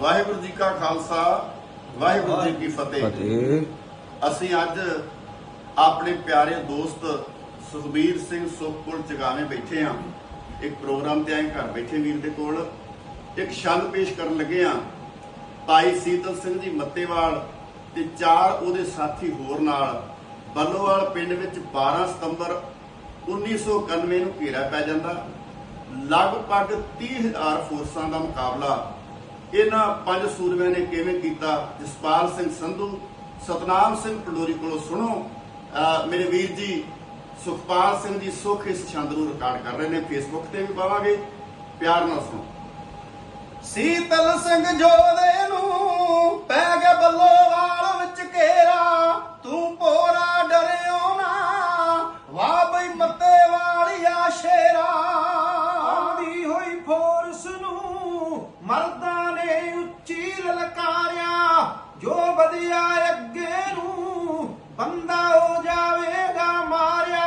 ਵਾਹਿਗੁਰੂ ਜੀ ਕਾ ਖਾਲਸਾ ਵਾਹਿਗੁਰੂ ਜੀ ਕੀ ਫਤਿਹ। ਅਸੀਂ ਅੱਜ ਆਪਣੇ ਪਿਆਰੇ ਦੋਸਤ ਸੁਖਬੀਰ ਸਿੰਘ ਸੁਖਪੁਰ ਜਗਾਵੇਂ ਬੈਠੇ ਆ। ਇੱਕ ਪ੍ਰੋਗਰਾਮ ਤੇ ਆਏ ਘਰ ਬੈਠੇ ਵੀਰ ਦੇ ਕੋਲ। ਇੱਕ ਛੰਦ ਪੇਸ਼ ਕਰਨ ਲੱਗੇ ਆ ਭਾਈ ਸੀਤਲ ਸਿੰਘ ਜੀ ਮੱਤੇਵਾਲ ਤੇ ਚਾਰ ਉਹਦੇ ਸਾਥੀ ਹੋਰ ਨਾਲ। ਬੱਲੋਵਾਲ ਪਿੰਡ ਵਿੱਚ 12 ਸਤੰਬਰ 1991 ਨੂੰ ਘੇਰਾ ਪੈ ਜਾਂਦਾ। ਲਗਭਗ 30000 ਫੋਰਸਾਂ ਦਾ ਮੁਕਾਬਲਾ ਇਹਨਾਂ ਪੰਜ ਸੂਰਮਿਆਂ ਨੇ ਕਿਵੇਂ ਕੀਤਾ? ਜਸਪਾਲ ਸਿੰਘ ਸੰਧੂ, ਸਤਨਾਮ ਸਿੰਘ ਪੰਡੋਰੀ ਕੋਲੋਂ ਸੁਣੋ। ਮੇਰੇ ਵੀਰ ਜੀ, ਸੁਖਪਾਲ ਸਿੰਘ ਜੀ ਸੁਖ ਇਸ ਛੰਦ ਨੂੰ ਰਿਕਾਰਡ ਕਰ ਰਹੇ ਨੇ ਫੇਸਬੁੱਕ ਤੇ ਵੀ ਪਾਵਾਂਗੇ। ਪਿਆਰ ਨਾਲ ਸੁਣੋ। ਸੀਤਲ ਸਿੰਘ ਜੋਦੇ ਨੂੰ ਪੈ ਗਿਆ ਬੱਲੋਵਾਲ ਵਿੱਚ ਘੇਰਾ। ਤੂੰ ਪੋਰਾ ਡਰਿਓ ਨਾ। ਵਾਹ ਬੰਦਾ ਹੋ ਜਾਵੇਗਾ ਮਾਰਿਆ।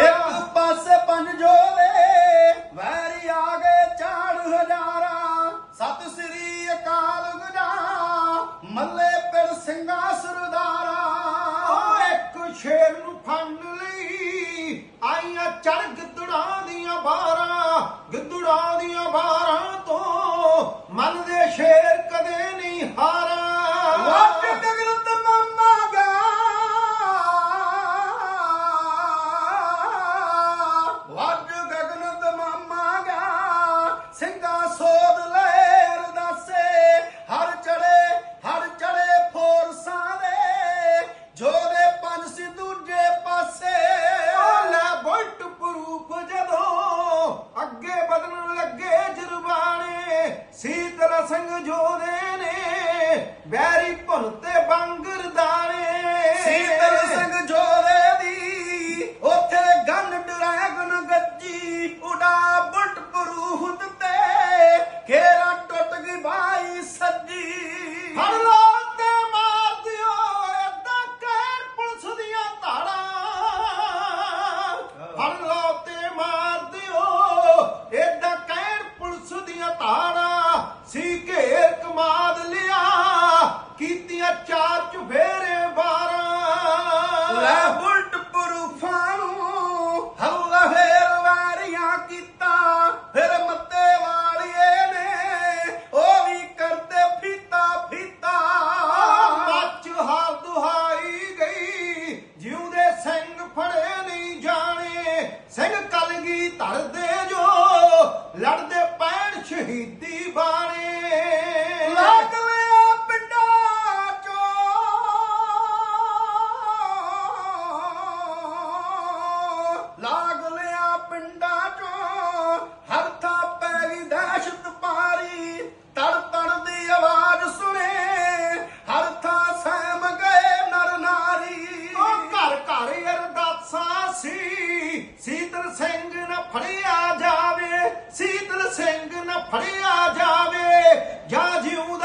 ਇੱਕ ਪਾਸੇ ਪੰਜ ਜੋਲੇ ਵੈਰੀ ਆ ਗਏ ਝਾੜ ਹਜ਼ਾਰਾਂ। ਸਤਿ ਸ੍ਰੀ ਅਕਾਲ ਗੁਜਾ ਮੱਲੇ ਪਿੜ ਸਿੰਘਾ ਸਰਦਾਰਾ ਓ ਇੱਕ ਸ਼ੇਰ ਨੂੰ ਫੰਡ ਲਈ ਆਈਆਂ ਚੜ ਗਿੱਦੜਾਂ ਦੀਆਂ ਬਾਰਾਂ ਬੈਰੀ ਭੁਨ ਤੇ ਬੰਗਰ ਦਾਣੇ। ਸਿੰਘ ਨਾ ਫੜਿਆ ਜਾਵੇ ਸੀਤਲ ਸਿੰਘ ਨਾ ਫੜਿਆ ਜਾਵੇ ਜਾਂ ਜਿਉਂਦਾ